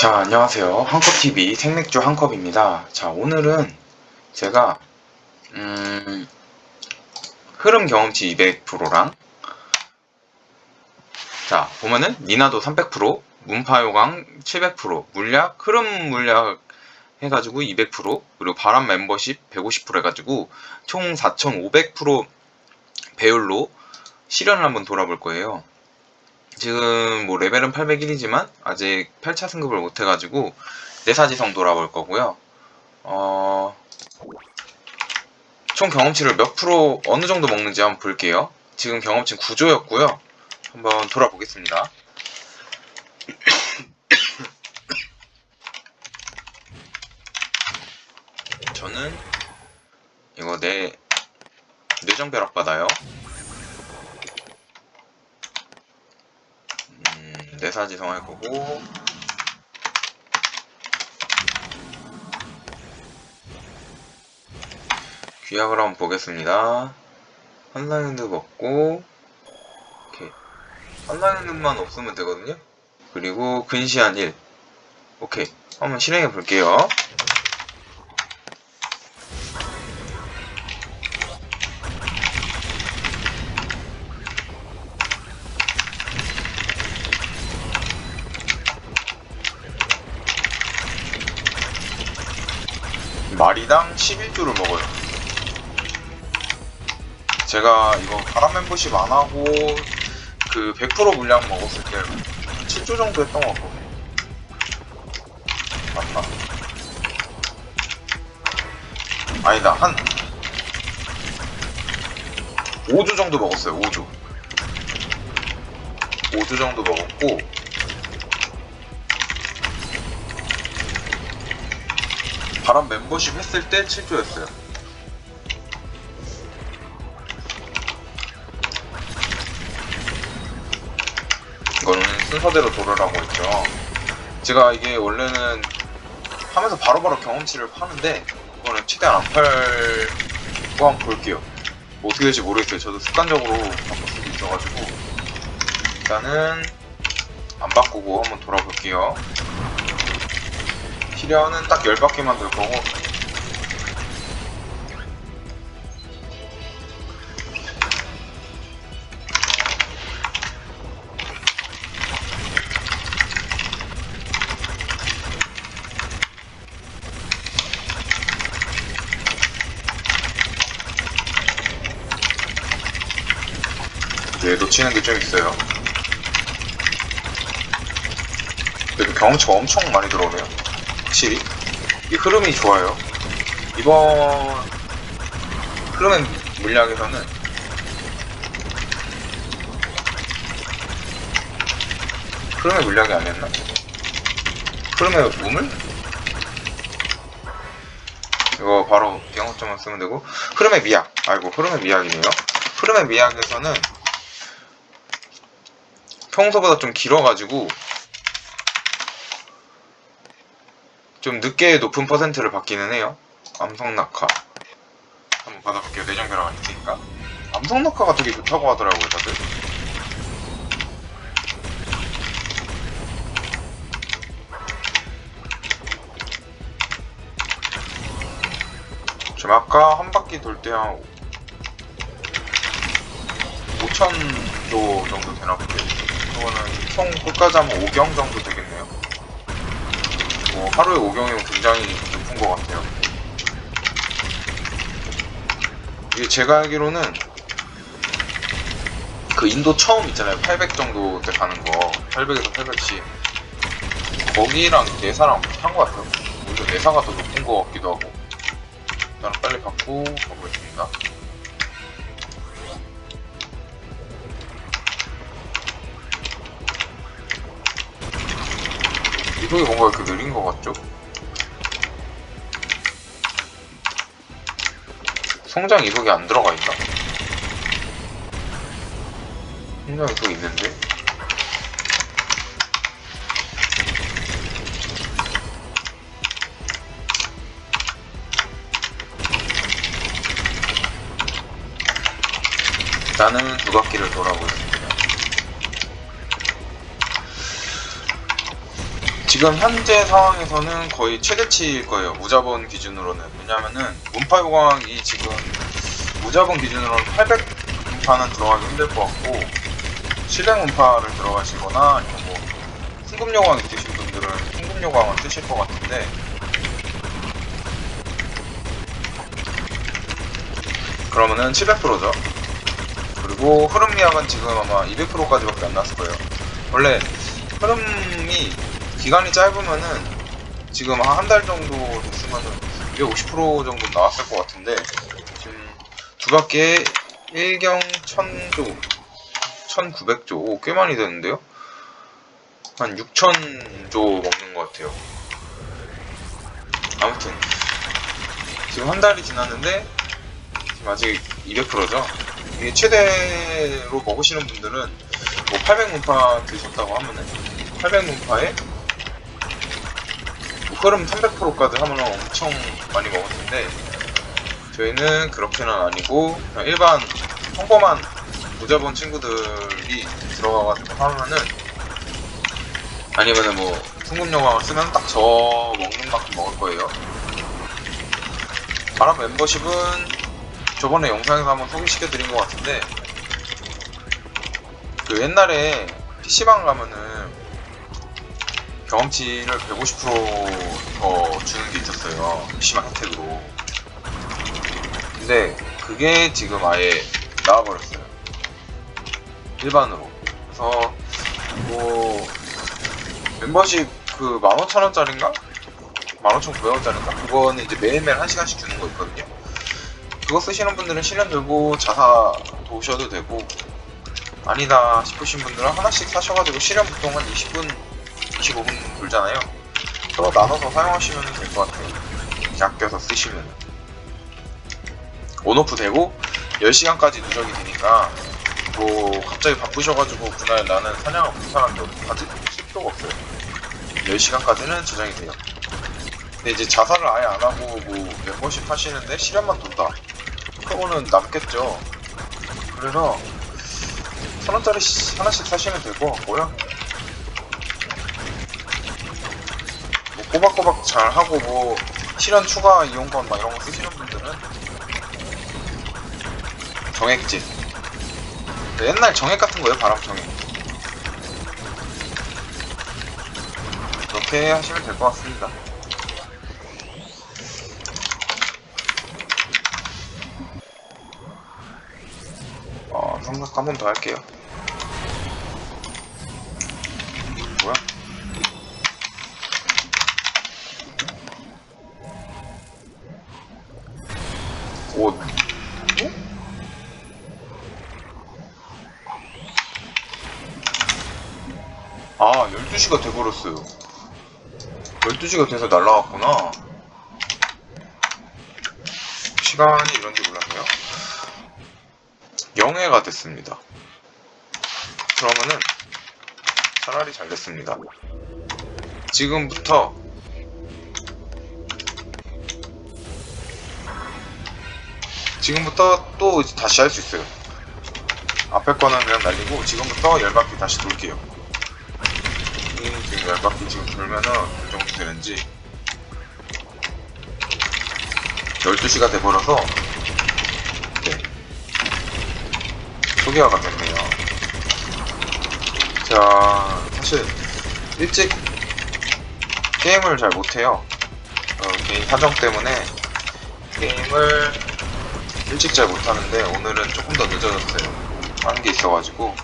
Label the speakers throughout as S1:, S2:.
S1: 자, 안녕하세요. 한컵TV 생맥주 한컵입니다. 자, 오늘은 제가, 음, 흐름 경험치 200%랑, 자, 보면은, 니나도 300%, 문파요강 700%, 물약, 흐름 물약 해가지고 200%, 그리고 바람 멤버십 150% 해가지고, 총 4,500% 배율로 실현을 한번 돌아볼 거예요. 지금 뭐 레벨은 801이지만 아직 8차 승급을 못 해가지고 내사지성 돌아볼 거고요. 어... 총 경험치를 몇 프로 어느 정도 먹는지 한번 볼게요. 지금 경험치 9조였고요. 한번 돌아보겠습니다. 저는 이거 내 뇌정벼락 받아요. 내사지성 할 거고 귀약을 한번 보겠습니다. 한라인드 먹고 오케이 한라인드만 없으면 되거든요. 그리고 근시한 1 오케이 한번 실행해 볼게요. 마리당 11주를 먹어요. 제가 이거 바람 멤버십 안 하고 그 100% 물량 먹었을 때 7조 정도 했던 것 같거든요. 맞나? 아니다, 한 5조 정도 먹었어요, 5조. 5조 정도 먹었고, 바람 멤버십 했을 때 7조였어요. 순서대로 돌으라고 했죠. 제가 이게 원래는 하면서 바로바로 경험치를 파는데 이거는 최대한 안 팔고 한번 볼게요. 뭐 어떻게 될지 모르겠어요. 저도 습관적으로 바꿀 수도 있어가지고 일단은 안 바꾸고 한번 돌아볼게요. 필요는 딱 10바퀴만 돌 거고 놓치는 게 좀 있어요. 그래도 경험치가 엄청 많이 들어오네요. 확실히. 이 흐름이 좋아요. 이번 흐름의 물약에서는 흐름의 물약이 아니었나? 흐름의 우물? 이거 바로 영어점만 쓰면 되고 흐름의 미약 아이고 흐름의 미약이네요 흐름의 미약에서는 평소보다 좀 길어가지고 좀 늦게 높은 퍼센트를 받기는 해요. 암성 낙하. 한번 받아볼게요. 내정벼락 안 있으니까. 암성 낙하가 되게 좋다고 하더라고요, 다들. 지금 아까 한 바퀴 돌 때 한 5,000도 정도 되나 본데. 이거는 총 끝까지 하면 5경 정도 되겠네요. 뭐 하루에 5경이면 굉장히 높은 것 같아요. 이게 제가 알기로는 그 인도 처음 있잖아요. 800 정도 때 가는 거. 800에서 810. 거기랑 내사랑 비슷한 것 같아요. 오히려 내사가 더 높은 것 같기도 하고. 일단 빨리 받고 가보겠습니다. 이동이 뭔가 이렇게 느린 것 같죠? 성장 이속이 안 들어가 있나? 성장 이속 있는데? 나는 두 바퀴를 돌아보겠습니다. 지금 현재 상황에서는 거의 최대치일 거예요. 무자본 기준으로는. 왜냐면은 문파 요강이 지금 무자본 기준으로는 800 문파는 들어가기 힘들 것 같고 700 문파를 들어가시거나 아니면 뭐 풍급 요강 있으신 분들은 풍급 요강을 쓰실 것 같은데 그러면은 700%죠. 그리고 흐름 미학은 지금 아마 200%까지밖에 안 났을 거예요. 원래 흐름이 기간이 짧으면은 지금 한 달 정도 됐으면은 250% 정도 나왔을 것 같은데 지금 두 바퀴에 1경 1000조 1900조 오, 꽤 많이 되는데요? 한 6000조 먹는 것 같아요. 아무튼 지금 한 달이 지났는데 지금 아직 200%죠. 이게 최대로 먹으시는 분들은 뭐 800문파 드셨다고 하면은 800문파에 흐름 300%까지 하면 엄청 많이 먹을 텐데 저희는 그렇게는 아니고 그냥 일반 평범한 무자본 친구들이 들어가가지고 하면은 아니면은 뭐 풍금영광을 쓰면 딱 저 먹는 만큼 먹을 거예요. 바람 멤버십은 저번에 영상에서 한번 소개시켜 드린 것 같은데 그 옛날에 PC방 가면은 경험치를 150%더 주는 게 있었어요. PC방 혜택으로. 근데 그게 지금 아예 나와버렸어요. 일반으로. 그래서 뭐 멤버십 그 15,000원짜리인가? 15,900원짜리인가? 그거는 이제 매일매일 1시간씩 주는 거 있거든요. 그거 쓰시는 분들은 실현 들고 자사 도우셔도 되고 아니다 싶으신 분들은 하나씩 사셔가지고 실현 보통 한 20분, 25분 돌잖아요. 서로 나눠서 사용하시면 될 것 같아요. 아껴서 쓰시면 온오프 되고 10시간까지 누적이 되니까 뭐 갑자기 바쁘셔가지고 그날 나는 사냥을 못하는데 어떡하지? 쓸 필요가 없어요. 10시간까지는 저장이 돼요. 근데 이제 자살을 아예 안 하고 뭐 멤버십 하시는데 실현만 돈다. 그거는 남겠죠. 그래서 천 원짜리 하나씩 사시면 될 것 같고요. 꼬박꼬박 잘 하고 뭐 실현 추가 이용권 막 이런 거 쓰시는 분들은 정액제. 옛날 정액 같은 거예요, 바람 정액. 그렇게 하시면 될 것 같습니다. 어, 삼각 한 번 더 할게요. 뭐야? 12시가 돼버렸어요. 12시가 돼서 날라갔구나. 시간이 이런지 몰랐네요. 영해가 됐습니다. 그러면은 차라리 잘 됐습니다. 지금부터 지금부터 또 다시 할 수 있어요. 앞에 거는 그냥 날리고 지금부터 열바퀴 다시 돌게요. 이 지금 돌면은 어느 정도 되는지 12시가 돼버려서 네. 소개화가 됐네요. 자, 사실 일찍 게임을 잘 못해요. 어, 개인 사정 때문에 게임을 일찍 잘 못하는데 오늘은 조금 더 늦어졌어요. 하는 게 있어가지고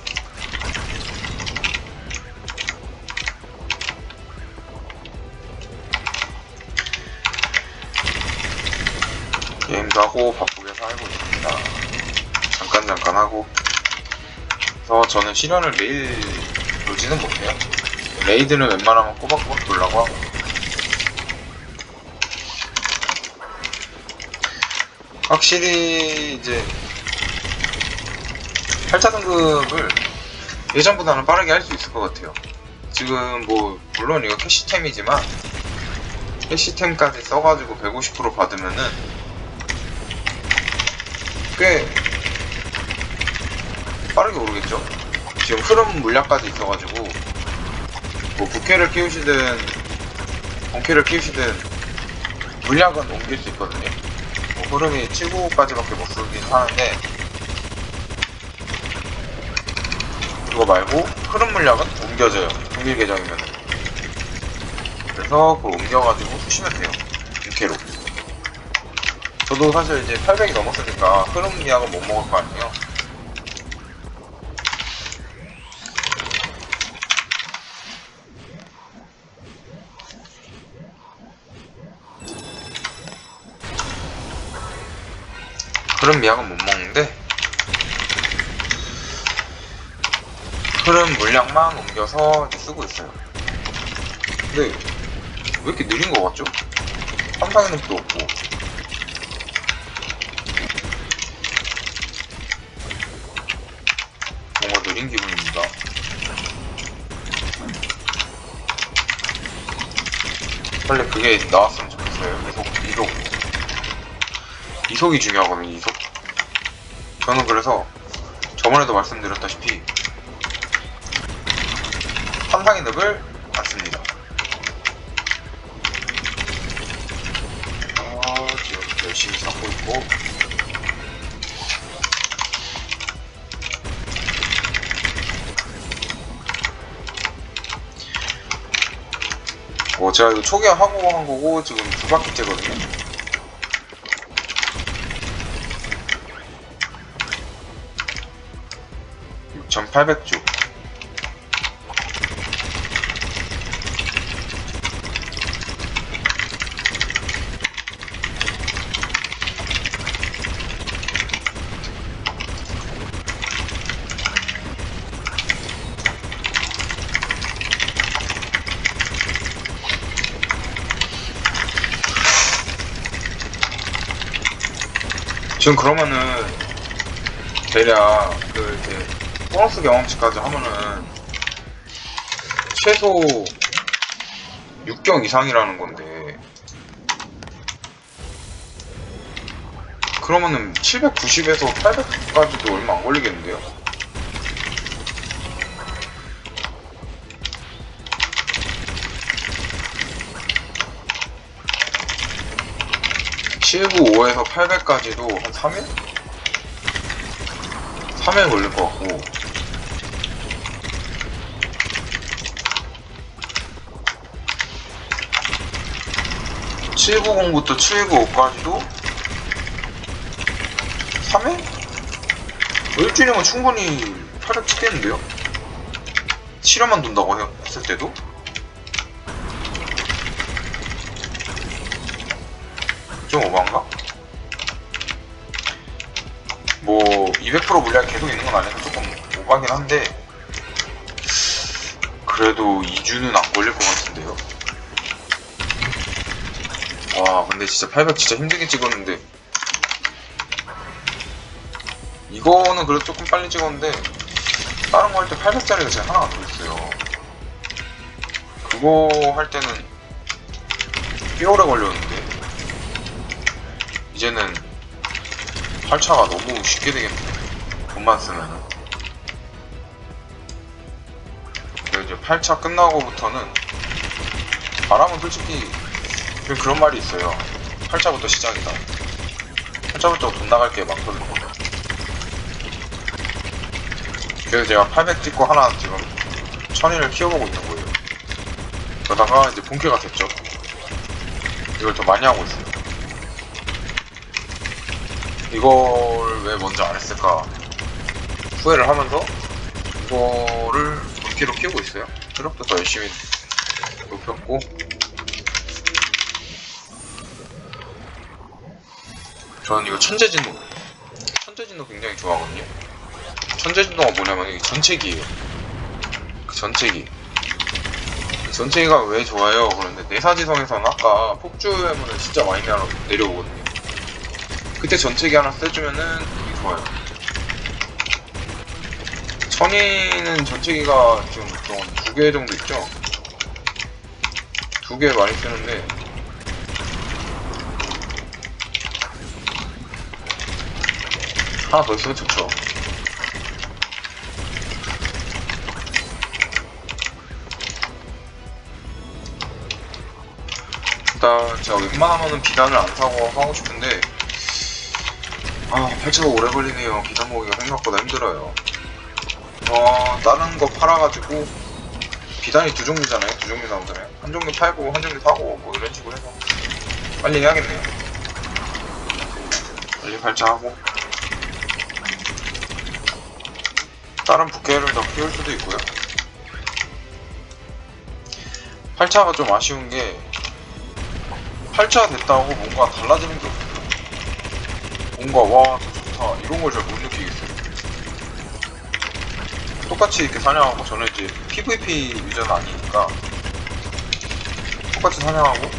S1: 게임도 하고 바쁘게 살고 있습니다. 잠깐 잠깐 하고 그래서 저는 실현을 매일 돌지는 못해요. 레이드는 웬만하면 꼬박꼬박 돌라고 하고 확실히 이제 8차 등급을 예전보다는 빠르게 할 수 있을 것 같아요. 지금 뭐 물론 이거 캐시템이지만 캐시템까지 써가지고 150% 받으면은 꽤 빠르게 오르겠죠? 지금 흐름 물량까지 있어가지고 뭐 부캐를 키우시든 본캐를 키우시든 물약은 옮길 수 있거든요. 뭐 흐름이 7구까지밖에 못 쓰긴 하는데 그거 말고 흐름 물약은 옮겨져요. 동일 계정이면. 그래서 그걸 옮겨가지고 쓰시면 돼요. 저도 사실 이제 800이 넘었으니까 흐름 물약은 못 먹을 거 아니에요. 흐름 미약은 못 먹는데 흐름 물량만 옮겨서 쓰고 있어요. 근데 왜 이렇게 느린 것 같죠? 삼상의 늪도 없고 뭔가 느린 기분입니다. 빨리 그게 나왔으면 좋겠어요. 이속, 이속. 이속이 중요하거든요, 이속. 저는 그래서 저번에도 말씀드렸다시피 환상의 늪을 안 씁니다. 아, 지금 열심히 쌓고 있고. 어, 제가 이거 초기화하고 한 거고, 지금 두 바퀴째거든요. 6,800주. 지금 그러면은 대략 그 이제 보너스 경험치까지 하면은 최소 6경 이상이라는 건데 그러면은 790에서 800까지도 얼마 안 걸리겠는데요? (795에서 800까지도) 한 3일? 3일 걸릴 것 같고 790부터 795까지도 3일? 일주일이면 충분히 800 찍겠는데요? 실험만 돈다고 해- 했을 때도? 200% 물량이 계속 있는 건 아니어서 조금 오버하긴 한데, 그래도 2주는 안 걸릴 것 같은데요? 와 근데 진짜 800 진짜 힘들게 찍었는데. 이거는 그래도 조금 빨리 찍었는데 다른 거 할 때 800짜리가 제가 하나 더 있어요. 그거 할 때는 꽤 오래 걸렸는데 이제는 8차가 너무 쉽게 되겠네 돈만 쓰면은 그리고 이제 8차 끝나고부터는 바람은 솔직히 그 그런 말이 있어요. 8차부터 시작이다. 8차부터 돈 나갈 게 많거든요. 그래서 제가 800 찍고 하나 지금 1000일을 키워보고 있는 거예요. 그러다가 이제 본캐가 됐죠. 이걸 더 많이 하고 있어요. 이걸 왜 먼저 안 했을까 후회를 하면서 이거를 본캐로 키우고 있어요. 체력도 더 열심히 높였고. 저는 이거 천재진노 천재진노 굉장히 좋아하거든요. 천재진노가 뭐냐면 이게 전체기예요. 그 전체기. 이 전체기가 왜 좋아요? 그런데 내사지성에서는 아까 폭주 해문을 진짜 많이 내려, 내려오거든요. 그때 전체기 하나 써주면은 좋아요 천이는 전체기가 지금 두개 정도 있죠? 두 개 많이 쓰는데. 하나 더 있으면 좋죠. 일단 제가 웬만하면은 비단을 안 사고 하고 싶은데 아 8차가 오래 걸리네요. 비단 모으기가 생각보다 힘들어요 어 다른 거 팔아가지고 비단이 두 종류잖아요 두 종류 나오잖아요 한 종류 팔고 한 종류 사고 뭐 이런 식으로 해서 빨리 해야겠네요 빨리 팔차하고 다른 부캐를 더 키울 수도 있고요 8차가 좀 아쉬운 게 8차 됐다고 뭔가 달라지는 게 없어요. 뭔가 와, 더 좋다. 이런 걸 잘 못 느끼겠어요. 똑같이 이렇게 사냥하고 저는 이제 PVP 유저는 아니니까 똑같이 사냥하고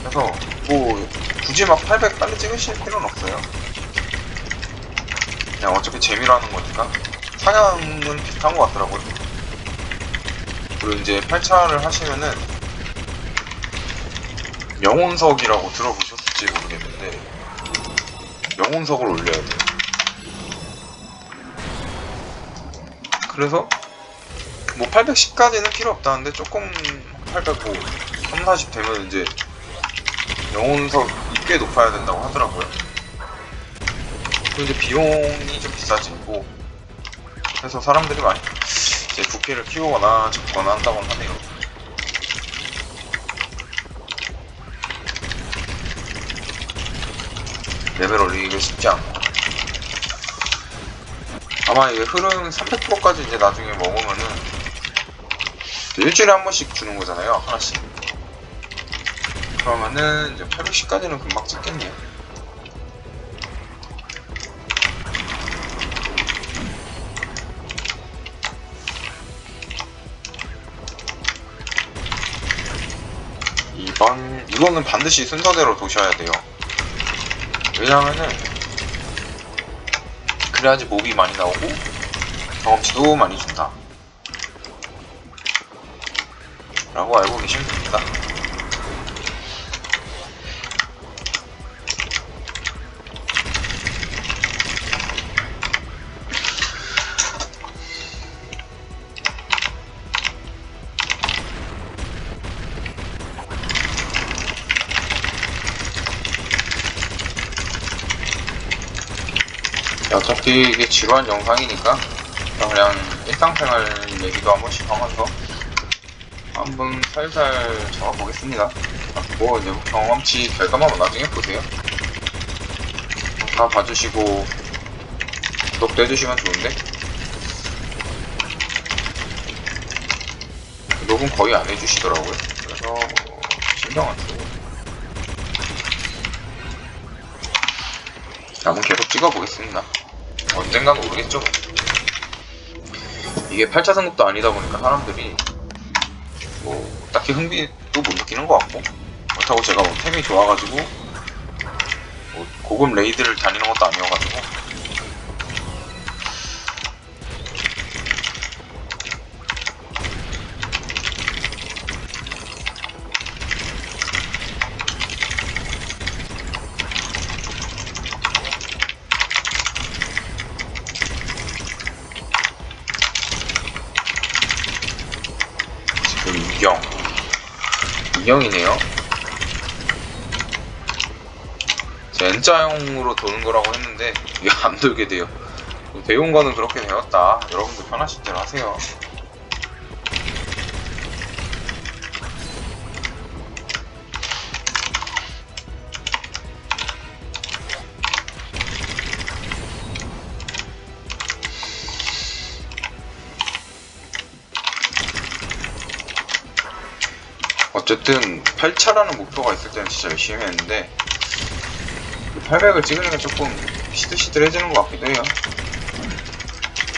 S1: 그래서 뭐 굳이 막 800 빨리 찍으실 필요는 없어요. 그냥 어차피 재미로 하는 거니까 사냥은 비슷한 것 같더라고요. 그리고 이제 8차를 하시면은 영혼석이라고 들어보셨을지 모르겠는데 영혼석을 올려야 돼요. 그래서 뭐 810까지는 필요 없다는데 조금 805, 3, 40 되면 이제 영혼석이 꽤 높아야 된다고 하더라고요. 이제 비용이 좀 비싸지고 그래서 사람들이 많이 이제 부캐를 키우거나 잡거나 한다고 하네요. 레벨 올리기가 쉽지 않고 아마 이게 흐름 300%까지 이제 나중에 먹으면은 일주일에 한 번씩 주는 거잖아요 하나씩. 그러면은 이제 810까지는 금방 찍겠네요. 이번 이거는 반드시 순서대로 도셔야 돼요. 왜냐하면은 그래야지 몹이 많이 나오고 경험치도 많이 준다. 라고 알고 계시면 됩니다 이게 지루한 영상이니까 그냥 일상생활 얘기도 한 번씩 하면서 한번 살살 적어보겠습니다. 뭐 이제 경험치 결과만 나중에 보세요. 다 봐주시고 구독도 해주시면 좋은데 구독은 거의 안 해주시더라고요. 그래서 뭐 신경 안 쓰고 한번 계속 찍어보겠습니다. 언젠가는 모르겠죠. 이게 8차 승급도 아니다 보니까 사람들이 뭐 딱히 흥미도 못 느끼는 것 같고 그렇다고 제가 뭐 템이 좋아가지고 뭐 고급 레이드를 다니는 것도 아니어가지고 지금 이경 이경이네요. 제 N자형으로 도는 거라고 했는데 이게 안 돌게 돼요. 배운 거는 그렇게 되었다. 여러분들 편하신 대로 하세요 어쨌든 8차라는 목표가 있을 때는 진짜 열심히 했는데 800을 찍으니까 조금 시들시들해지는 것 같기도 해요.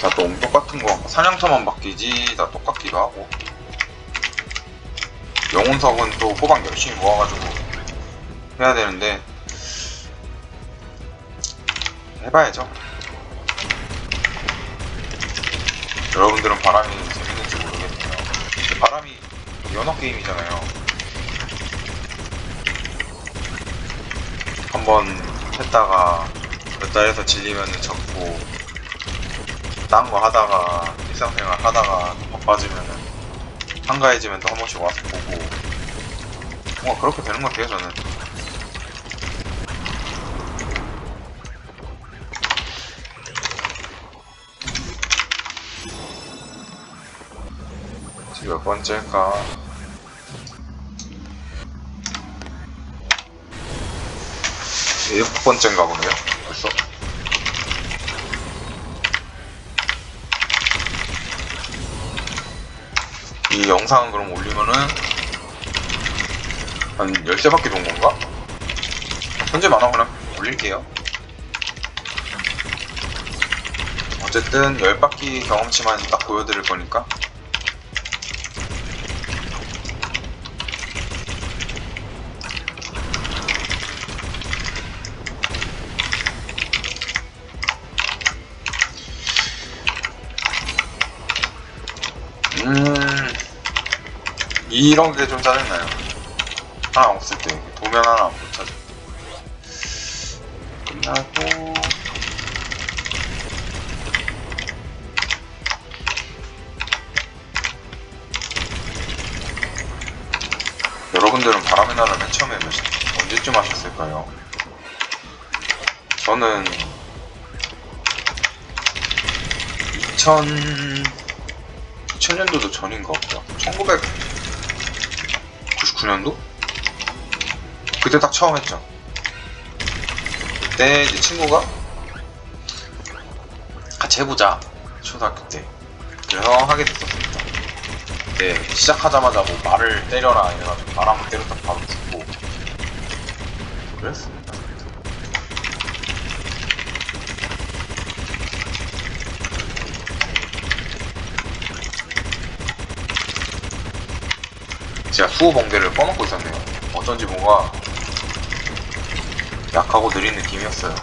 S1: 다또 똑같은 거 사냥터만 바뀌지 다 똑같기도 하고 영혼석은 또 호박 열심히 모아가지고 해야 되는데 해봐야죠. 여러분들은 바람이 재밌는지 모르겠네요. 바람이 연어 게임이잖아요. 한번 했다가 몇 달에서 질리면 접고 딴 거 하다가 일상생활 하다가 바빠지면은 한가해지면 또 한 번씩 와서 보고 뭔가 그렇게 되는 것 같아요 저는. 지금 몇 번째일까 일곱 번째인가 보네요. 벌써. 이 영상은 그럼 올리면은 한 13바퀴 돈 건가? 현재 만화 그냥 올릴게요. 어쨌든 10바퀴 경험치만 딱 보여드릴 거니까 음 이런 게 좀 짜증나요. 하나 없을 때 도면 하나 못 찾을 때 끝나고. 여러분들은 바람의 나라 맨 처음에 언제쯤 하셨을까요? 저는 2000 2000년도도 전인 것 같고요 1999년도? 그때 딱 처음 했죠. 그때 이제 친구가 같이 해보자 초등학교 때. 그래서 하게 됐었습니다. 그때 시작하자마자 뭐 말을 때려라 이래가지고 말 한번 때렸다 바로 죽고. 그랬습니다 제가 수호 번개를 꺼놓고 있었네요. 어쩐지 뭔가 약하고 느린 느낌이었어요.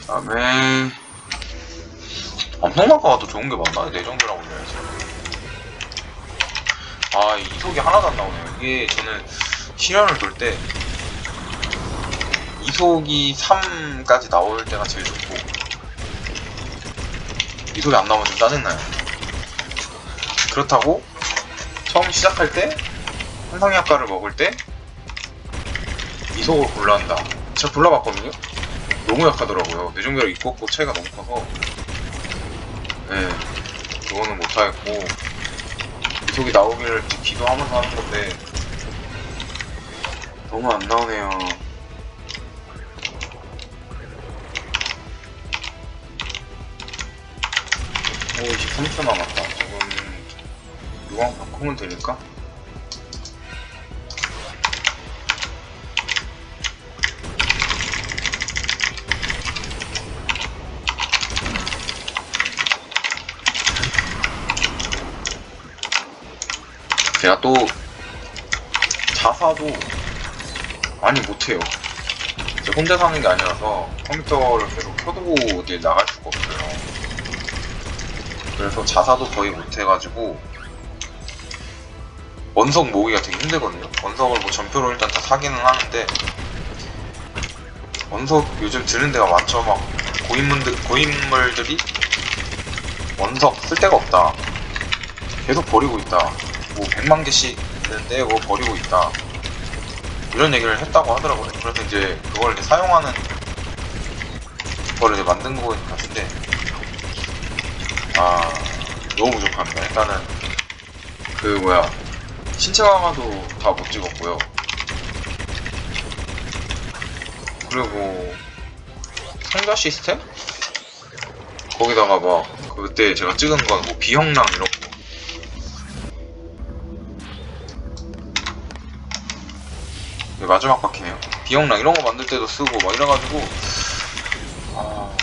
S1: 그다음에 엄청나가도 좋은 게 많나? 내정비랑 올려야지. 아 이속이 하나도 안 나오네요. 이게 저는 실현을 돌때 이속이 3까지 나올 때가 제일 좋고 이속이 안 나오면 좀 짜증나요. 그렇다고 처음 시작할 때 한상이 아까를 먹을 때 이속을 골라 한다. 제가 골라봤거든요. 너무 약하더라고요. 뇌종결 있고 없고 차이가 너무 커서. 네 그거는 못하겠고 이속이 나오기를 기도하면서 하는 건데 너무 안 나오네요 오 23초 남았다 저거는 요강 바꾸면 되니까 제가 또 자사도 많이 못해요. 혼자 사는 게 아니라서 컴퓨터를 계속 켜두고 어딜 나갈 수가 없어요. 그래서 자사도 거의 못해가지고 원석 모으기가 되게 힘들거든요. 원석을 뭐 전표로 일단 다 사기는 하는데 원석 요즘 드는 데가 많죠. 막 고인물들 고인물들이 원석 쓸 데가 없다. 계속 버리고 있다. 뭐 100만 개씩 있는데 그거 버리고 있다. 이런 얘기를 했다고 하더라고요. 그래서 이제 그걸 이제 사용하는 거를 이제 만든 거 같은데, 아, 너무 부족합니다. 일단은, 그, 뭐야, 신체 강화도 다 못 찍었고요. 그리고, 상자 시스템? 거기다가 막, 그때 제가 찍은 건 뭐 비형랑 이런 거. 네, 마지막 바퀴네요. 비형랑 이런 거 만들 때도 쓰고 막 이래가지고 아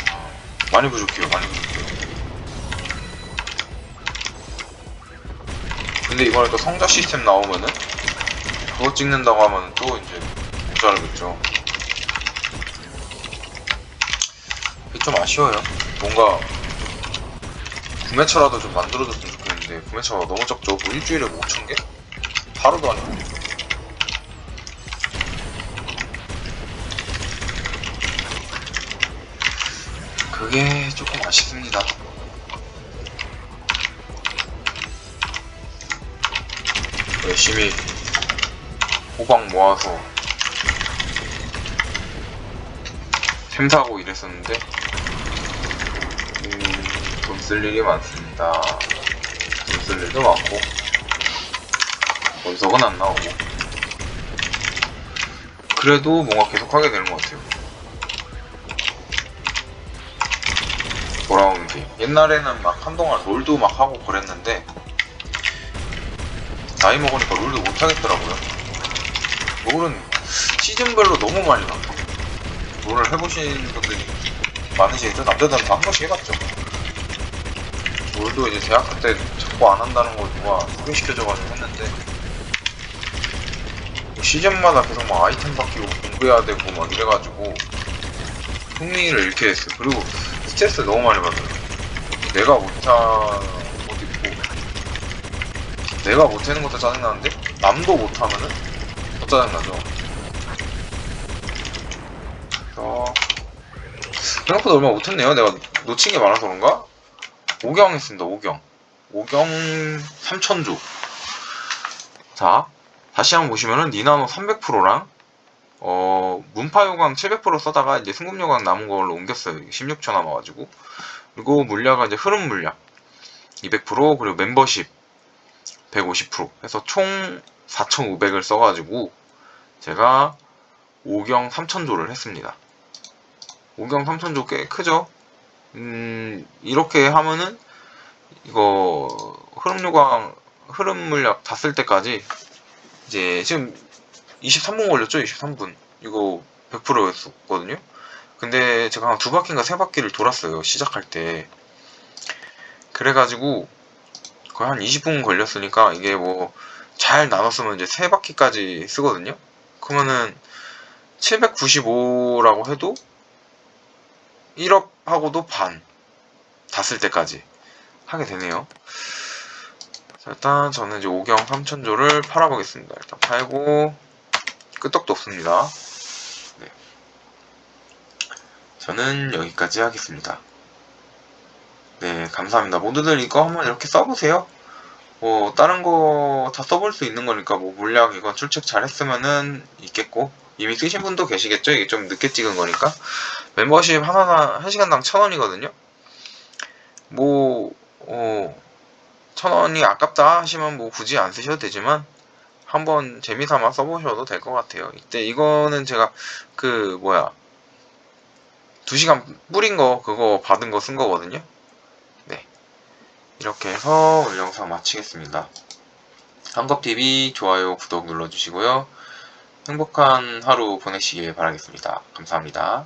S1: 많이 부족해요. 많이 부족해요. 근데 이번에 또 성자 시스템 나오면은 그거 찍는다고 하면 또 이제 모자르겠죠. 그게 좀 아쉬워요. 뭔가 구매처라도 좀 만들어줬으면 좋겠는데 구매처가 너무 적죠. 뭐 일주일에 뭐 5천 개? 하루도 아니고. 그게 조금 아쉽습니다. 열심히 호박 모아서 샘 사고 일했었는데 음, 돈 쓸 일이 많습니다. 돈 쓸 일도 많고 원석은 안 나오고 그래도 뭔가 계속 하게 되는 것 같아요. 돌아오는 게 옛날에는 막 한동안 롤도 막 하고 그랬는데 나이 먹으니까 롤도 못 하겠더라고요. 롤은 시즌별로 너무 많이 나와. 롤을 해보신 분들이 많으시겠죠? 남자들은 다한 번씩 해봤죠. 롤도 이제 대학교 때 자꾸 안 한다는 걸 누가 소개시켜줘가지고 했는데 시즌마다 계속 막 아이템 바뀌고 공부해야 되고 막 이래가지고 흥미를 잃게 됐어요. 그리고 스트레스 너무 많이 받아요. 내가 못한 내가 못하는 것도 짜증나는데 남도 못하면은 더 짜증나죠. 그래서 생각보다 얼마 못했네요. 내가 놓친 게 많아서 그런가? 5경 했습니다. 5경. 5경 3000조. 자, 다시 한번 보시면은 니나노 300%랑 어, 문파요강 700% 써다가 이제 승급요강 남은 걸로 옮겼어요. 16초 남아가지고. 그리고 물량은 이제 흐름 물량 200% 그리고 멤버십 150% 해서 총 4,500을 써가지고 제가 5경 3,000조를 했습니다. 5경 3,000조 꽤 크죠? 음, 이렇게 하면은 이거 흐름 요강 흐름 물약 다 쓸 때까지 이제 지금 23분 걸렸죠? 23분. 이거 100%였었거든요. 근데 제가 한두 바퀴인가 세 바퀴를 돌았어요. 시작할 때. 그래가지고 거의 한 20분 걸렸으니까 이게 뭐 잘 나눴으면 이제 세 바퀴까지 쓰거든요. 그러면은 795라고 해도 1업 하고도 반. 다 쓸 때까지 하게 되네요. 자, 일단 저는 이제 5경 3000조를 팔아보겠습니다. 일단 팔고 끄떡도 없습니다. 네. 저는 여기까지 하겠습니다. 네, 감사합니다. 모두들 이거 한번 이렇게 써보세요. 뭐 다른 거 다 써볼 수 있는 거니까 뭐 물약 이건 출첵 잘 했으면은 있겠고 이미 쓰신 분도 계시겠죠? 이게 좀 늦게 찍은 거니까 멤버십 하나당 한 시간당 천 원이거든요. 뭐 어, 천 원이 아깝다 하시면 뭐 굳이 안 쓰셔도 되지만 한번 재미삼아 써보셔도 될 것 같아요. 이때 이거는 제가 그 뭐야 두 시간 뿌린 거 그거 받은 거 쓴 거거든요. 네 이렇게 해서 오늘 영상 마치겠습니다. 한겁TV 좋아요 구독 눌러주시고요. 행복한 하루 보내시길 바라겠습니다. 감사합니다.